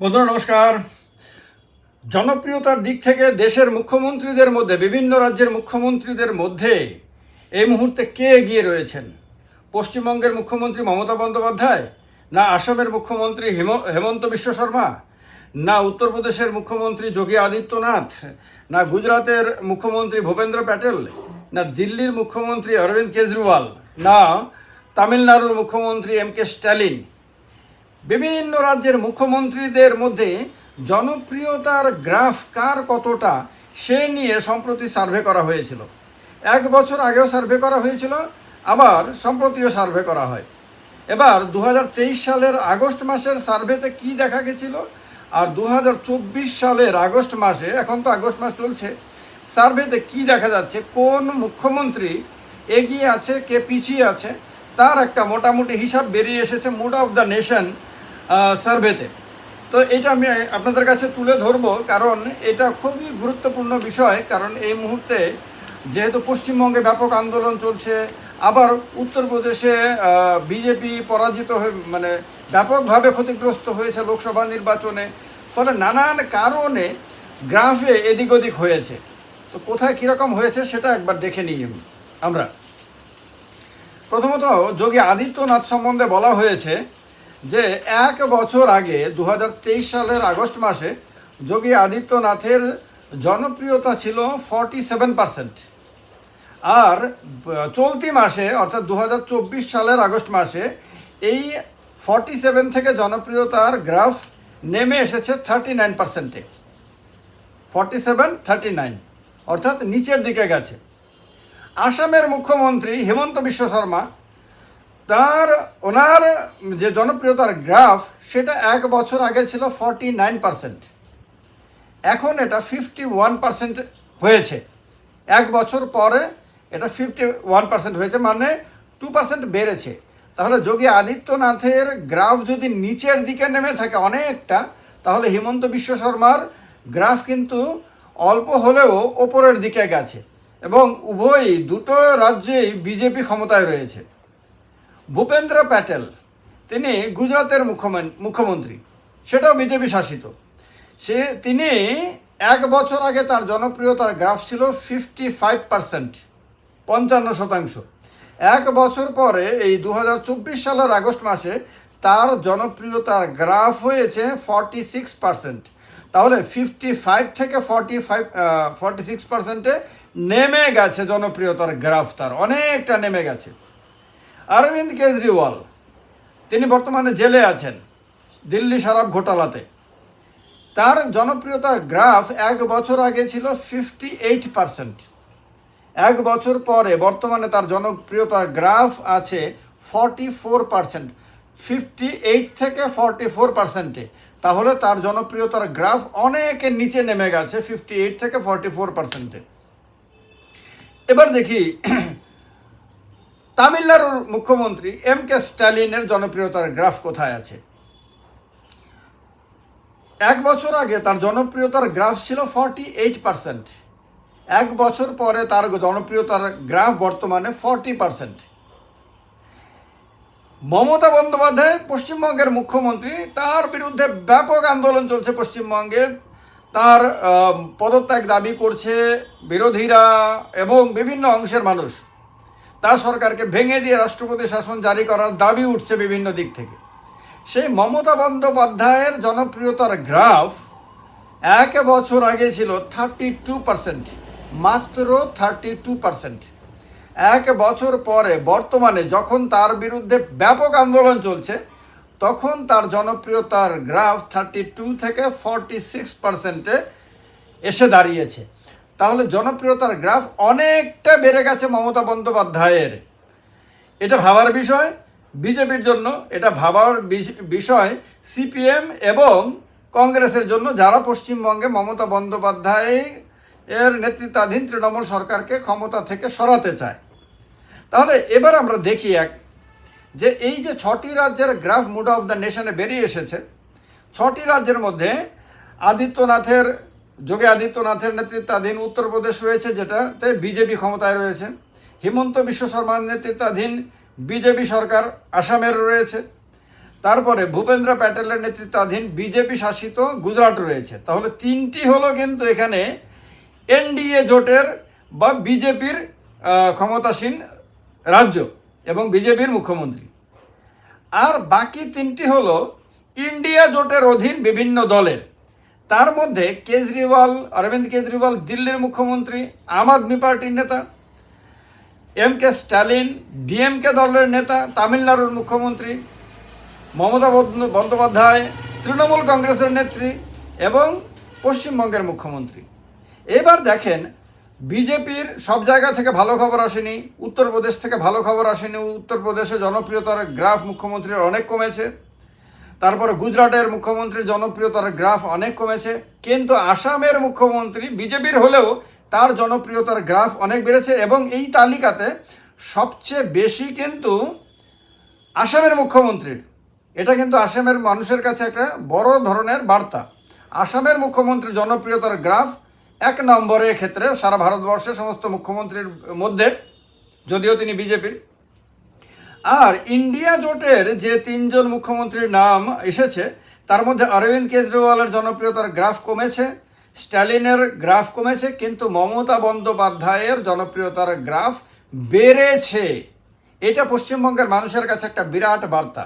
বন্ধুরা, নমস্কার। জনপ্রিয়তার দিক থেকে দেশের মুখ্যমন্ত্রীদের মধ্যে, বিভিন্ন রাজ্যের মুখ্যমন্ত্রীদের মধ্যে এই মুহূর্তে কে এগিয়ে রয়েছেন? পশ্চিমবঙ্গের মুখ্যমন্ত্রী মমতা বন্দ্যোপাধ্যায় না আসামের মুখ্যমন্ত্রী হেম, হেমন্ত বিশ্ব শর্মা? না উত্তরপ্রদেশের মুখ্যমন্ত্রী যোগী আদিত্যনাথ? না গুজরাতের মুখ্যমন্ত্রী ভূপেন্দ্র প্যাটেল? না দিল্লির মুখ্যমন্ত্রী অরবিন্দ কেজরিওয়াল? না তামিলনাড়ুর মুখ্যমন্ত্রী এম কে স্ট্যালিন? বিভিন্ন রাজ্যের মুখ্যমন্ত্রীদের মধ্যে জনপ্রিয়তার গ্রাফ কার কতটা, সে নিয়ে সম্প্রতি সার্ভে করা হয়েছিল। এক বছর আগেও সার্ভে করা হয়েছিল, আবার সম্প্রতিও সার্ভে করা হয়। এবার দু হাজার তেইশ সালের আগস্ট মাসের সার্ভেতে কি দেখা গেছিল? আর দু হাজার চব্বিশ সালের আগস্ট মাসে, এখন তো আগস্ট মাস চলছে, সার্ভেতে কি দেখা যাচ্ছে? কোন মুখ্যমন্ত্রী এগিয়ে আছে, কে পিছিয়ে আছে? তার একটা মোটামুটি হিসাব বেরিয়ে এসেছে, মুড অফ দ্য নেশন সার্ভেতে। তো এটা আমি আপনাদের কাছে তুলে ধরবো, কারণ এটা খুবই গুরুত্বপূর্ণ বিষয়, কারণ এই মুহূর্তে যেহেতু পশ্চিমবঙ্গে ব্যাপক আন্দোলন চলছে, আবার উত্তরপ্রদেশে বিজেপি পরাজিত হয়ে মানে ব্যাপকভাবে ক্ষতিগ্রস্ত হয়েছে লোকসভা নির্বাচনে, ফলে নানান কারণে গ্রাফে এদিক ওদিক হয়েছে। তো কোথায় কীরকম হয়েছে সেটা একবার দেখে নিই আমরা। প্রথমত যোগী আদিত্যনাথ সম্বন্ধে বলা হয়েছে যে এক বছর আগে দু হাজার তেইশ সালের আগস্ট মাসে যোগী আদিত্যনাথের জনপ্রিয়তা ছিল ফর্টি সেভেন পার্সেন্ট। আর চলতি মাসে, অর্থাৎ দু হাজার চব্বিশ সালের আগস্ট মাসে, এই ফর্টি সেভেন থেকে জনপ্রিয়তার গ্রাফ নেমে এসেছে থার্টি নাইন পার্সেন্টে। ফর্টি সেভেন, থার্টি নাইন, অর্থাৎ নিচের দিকে গেছে। আসামের মুখ্যমন্ত্রী হেমন্ত বিশ্ব শর্মা তার, ওনার যে জনপ্রিয়তার গ্রাফ, সেটা এক বছর আগে ছিল ফর্টি নাইন পার্সেন্ট। এখন এটা ফিফটি ওয়ান পার্সেন্ট হয়েছে। এক বছর পরে এটা ফিফটি ওয়ান পার্সেন্ট হয়েছে মানে টু পার্সেন্ট বেড়েছে। তাহলে যোগী আদিত্যনাথের গ্রাফ যদি নিচের দিকে নেমে থাকে অনেকটা, তাহলে হিমন্ত বিশ্ব শর্মার গ্রাফ কিন্তু অল্প হলেও ওপরের দিকে গেছে। এবং উভয়ই দুটো রাজ্যেই বিজেপি ক্ষমতায় রয়েছে। ভূপেন্দ্র প্যাটেল, তিনি গুজরাতের মুখ্যমন্ত্রী। সেটাও বিজেপি শাসিত। সে, তিনি এক বছর আগে তার জনপ্রিয়তার গ্রাফ ছিল ফিফটি ফাইভ পার্সেন্ট পঞ্চান্ন শতাংশ। এক বছর পরে, এই দু হাজার চব্বিশ সালের আগস্ট মাসে, তার জনপ্রিয়তার গ্রাফ হয়েছে ফর্টি সিক্স পার্সেন্ট তাহলে ফিফটি ফাইভ থেকে ফর্টি ফাইভ ফর্টি সিক্স পার্সেন্টে নেমে গেছে জনপ্রিয়তার গ্রাফ তার। অনেকটা নেমে গেছে। অরবিন্দ কেজরিওয়াল, তিনি বর্তমানে জেলে আছেন, দিল্লি শরাব ঘোটালাতে। তার জনপ্রিয়তার গ্রাফ এক বছর আগে ছিল ফিফটি এইট পার্সেন্ট এক বছর পরে বর্তমানে তার জনপ্রিয়তার গ্রাফ আছে forty four percent fifty eight থেকে ফর্টি ফোর পার্সেন্টে তাহলে তার জনপ্রিয়তার গ্রাফ অনেকের নিচে নেমে গেছে ফিফটি এইট থেকে ফর্টি ফোর পার্সেন্টে এবার দেখি তামিলনাড়ুর মুখ্যমন্ত্রী এম কে স্ট্যালিনের জনপ্রিয়তার গ্রাফ কোথায় আছে? এক বছর আগে তার জনপ্রিয়তার গ্রাফ ছিল ফর্টি এইট পার্সেন্ট। এক বছর পরে তার জনপ্রিয়তার গ্রাফ বর্তমানে ফর্টি পার্সেন্ট। মমতা বন্দ্যোপাধ্যায়, পশ্চিমবঙ্গের মুখ্যমন্ত্রী, তার বিরুদ্ধে ব্যাপক আন্দোলন চলছে পশ্চিমবঙ্গে। তার পদত্যাগ দাবি করছে বিরোধীরা এবং বিভিন্ন অংশের মানুষ। তার সরকারকে ভেঙে দিয়ে রাষ্ট্রপতি শাসন জারি করার দাবি উঠছে বিভিন্ন দিক থেকে। সেই মমতা বন্দ্যোপাধ্যায়ের জনপ্রিয়তার গ্রাফ এক বছর আগে ছিল থার্টি টু পার্সেন্ট, মাত্র থার্টি টু পার্সেন্ট। এক বছর পরে বর্তমানে যখন তার বিরুদ্ধে ব্যাপক আন্দোলন চলছে, তখন তার জনপ্রিয়তার গ্রাফ থার্টি টু থেকে ফর্টি সিক্স পার্সেন্টে এসে দাঁড়িয়েছে। তাহলে জনপ্রিয়তার গ্রাফ অনেকটা বেড়ে গেছে মমতা বন্দ্যোপাধ্যায়ের। এটা ভাবার বিষয়, বিজেপির জন্য এটা ভাবার বিষ- বিষয়, সিপিএম এবং কংগ্রেসের জন্য যারা পশ্চিমবঙ্গে মমতা বন্দ্যোপাধ্যায় এর নেতৃত্বাধীন তৃণমূল সরকারকে ক্ষমতা থেকে সরাতে চায়। তাহলে এবার আমরা দেখি এক, যে এই যে ছটি রাজ্যের গ্রাফ মুড অফ দ্য নেশনে বেরিয়ে এসেছে, ছটি রাজ্যের মধ্যে আদিত্যনাথের যোগী আদিত্যনাথের নেতৃত্বাধীন উত্তরপ্রদেশ রয়েছে, যেটাতে বিজেপি ক্ষমতায় রয়েছে। হিমন্ত বিশ্ব শর্মার নেতৃত্বাধীন বিজেপি সরকার আসামের রয়েছে। তারপরে ভূপেন্দ্র প্যাটেলের নেতৃত্বাধীন বিজেপি শাসিত গুজরাট রয়েছে। তাহলে তিনটি হলো কিন্তু এখানে এনডিএ জোটের বা বিজেপির ক্ষমতাসীন রাজ্য এবং বিজেপির মুখ্যমন্ত্রী। আর বাকি তিনটি হলো ইন্ডিয়া জোটের অধীন বিভিন্ন দলের। তার মধ্যে কেজরিওয়াল, অরবিন্দ কেজরিওয়াল, দিল্লির মুখ্যমন্ত্রী, আম আদমি পার্টির নেতা, এম কে স্ট্যালিন ডিএমকে দলের নেতা, তামিলনাড়ুর মুখ্যমন্ত্রী, মমতা বন্দ্যোপাধ্যায়, তৃণমূল কংগ্রেসের নেত্রী এবং পশ্চিমবঙ্গের মুখ্যমন্ত্রী। এবার দেখেন, বিজেপির সব জায়গা থেকে ভালো খবর আসেনি, উত্তরপ্রদেশ থেকে ভালো খবর আসেনি, উত্তরপ্রদেশে জনপ্রিয়তার গ্রাফ মুখ্যমন্ত্রীর অনেক কমেছে। তারপরে গুজরাটের মুখ্যমন্ত্রীর জনপ্রিয়তার গ্রাফ অনেক কমেছে, কিন্তু আসামের মুখ্যমন্ত্রী বিজেপির হলেও তার জনপ্রিয়তার গ্রাফ অনেক বেড়েছে এবং এই তালিকাতে সবচেয়ে বেশি কিন্তু আসামের মুখ্যমন্ত্রীর। এটা কিন্তু আসামের মানুষের কাছে একটা বড় ধরনের বার্তা। আসামের মুখ্যমন্ত্রীর জনপ্রিয়তার গ্রাফ এক নম্বরে ক্ষেত্রে সারা ভারতবর্ষের সমস্ত মুখ্যমন্ত্রীর মধ্যে, যদিও তিনি বিজেপির। আর ইন্ডিয়া জোটের যে তিনজন মুখ্যমন্ত্রীর নাম এসেছে, তার মধ্যে অরবিন্দ কেজরিওয়ালের জনপ্রিয়তার গ্রাফ কমেছে, স্ট্যালিনের গ্রাফ কমেছে, কিন্তু মমতা বন্দ্যোপাধ্যায়ের জনপ্রিয়তার গ্রাফ বেড়েছে। এটা পশ্চিমবঙ্গের মানুষের কাছে একটা বিরাট বার্তা।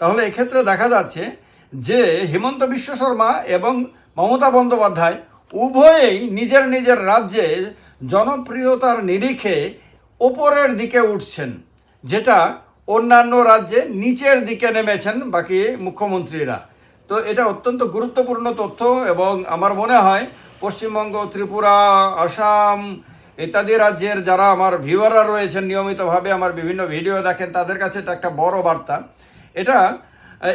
তাহলে এক্ষেত্রে দেখা যাচ্ছে যে হিমন্ত বিশ্ব শর্মা এবং মমতা বন্দ্যোপাধ্যায় উভয়েই নিজের নিজের রাজ্যে জনপ্রিয়তার নিরিখে ওপরের দিকে উঠছেন, যেটা অন্যান্য রাজ্যে নিচের দিকে নেমেছেন বাকি মুখ্যমন্ত্রীরা। তো এটা অত্যন্ত গুরুত্বপূর্ণ তথ্য এবং আমার মনে হয় পশ্চিমবঙ্গ, ত্রিপুরা, আসাম ইত্যাদি রাজ্যের যারা আমার ভিউয়াররা রয়েছেন নিয়মিতভাবে আমার বিভিন্ন ভিডিও দেখেন, তাদের কাছে এটা একটা বড় বার্তা। এটা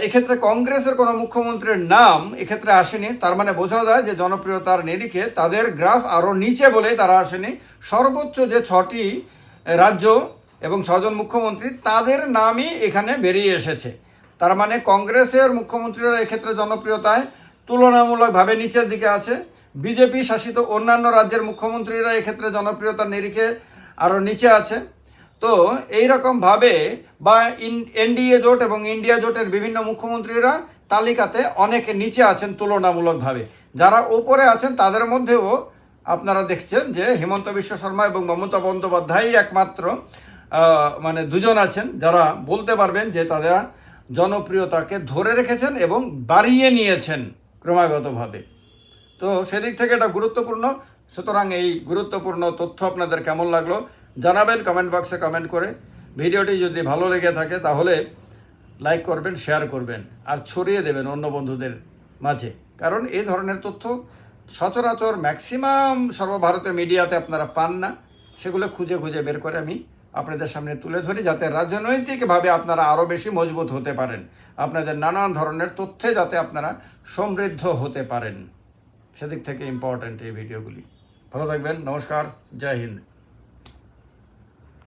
এক্ষেত্রে কংগ্রেসের কোনো মুখ্যমন্ত্রীর নাম এক্ষেত্রে আসেনি। তার মানে বোঝা যায় যে জনপ্রিয়তার নিরিখে তাদের গ্রাফ আরও নিচে বলেই তারা আসেনি। সর্বোচ্চ যে ছটি রাজ্য এবং ছজন মুখ্যমন্ত্রী তাদের নামই এখানে বেরিয়ে এসেছে। তার মানে কংগ্রেসের মুখ্যমন্ত্রীরা এক্ষেত্রে জনপ্রিয়তায় তুলনামূলকভাবে নিচের দিকে আছে। বিজেপি শাসিত অন্যান্য রাজ্যের মুখ্যমন্ত্রীরা এক্ষেত্রে জনপ্রিয়তার নিরিখে আরও নিচে আছে। তো এই রকমভাবে বা এনডিএ জোট এবং ইন্ডিয়া জোটের বিভিন্ন মুখ্যমন্ত্রীরা তালিকাতে অনেকে নিচে আছেন তুলনামূলকভাবে। যারা ওপরে আছেন তাদের মধ্যেও আপনারা দেখছেন যে হিমন্ত বিশ্ব শর্মা এবং মমতা বন্দ্যোপাধ্যায়ই একমাত্র মানে দুজন আছেন যারা বলতে পারবেন যে তারা জনপ্রিয়তাকে ধরে রেখেছেন এবং বাড়িয়ে নিয়েছেন ক্রমাগতভাবে। তো সেদিক থেকে এটা গুরুত্বপূর্ণ। সুতরাং এই গুরুত্বপূর্ণ তথ্য আপনাদের কেমন লাগল জানাবেন কমেন্ট বক্সে কমেন্ট করে। ভিডিওটি যদি ভালো লেগে থাকে তাহলে লাইক করবেন, শেয়ার করবেন আর ছড়িয়ে দেবেন অন্য বন্ধুদের মাঝে। কারণ এই ধরনের তথ্য সচরাচর ম্যাক্সিমাম সর্বভারতীয় মিডিয়াতে আপনারা পান না। সেগুলো খুঁজে খুঁজে বের করে আমি আপনাদের সামনে তুলে ধরি যাতে রাজনৈতিকভাবে আপনারা আরও বেশি মজবুত হতে পারেন। আপনাদের নানান ধরনের তথ্যে যাতে আপনারা সমৃদ্ধ হতে পারেন। সেদিক থেকে ইম্পর্ট্যান্ট এই ভিডিওগুলি। ভালো থাকবেন, নমস্কার, জয় হিন্দ।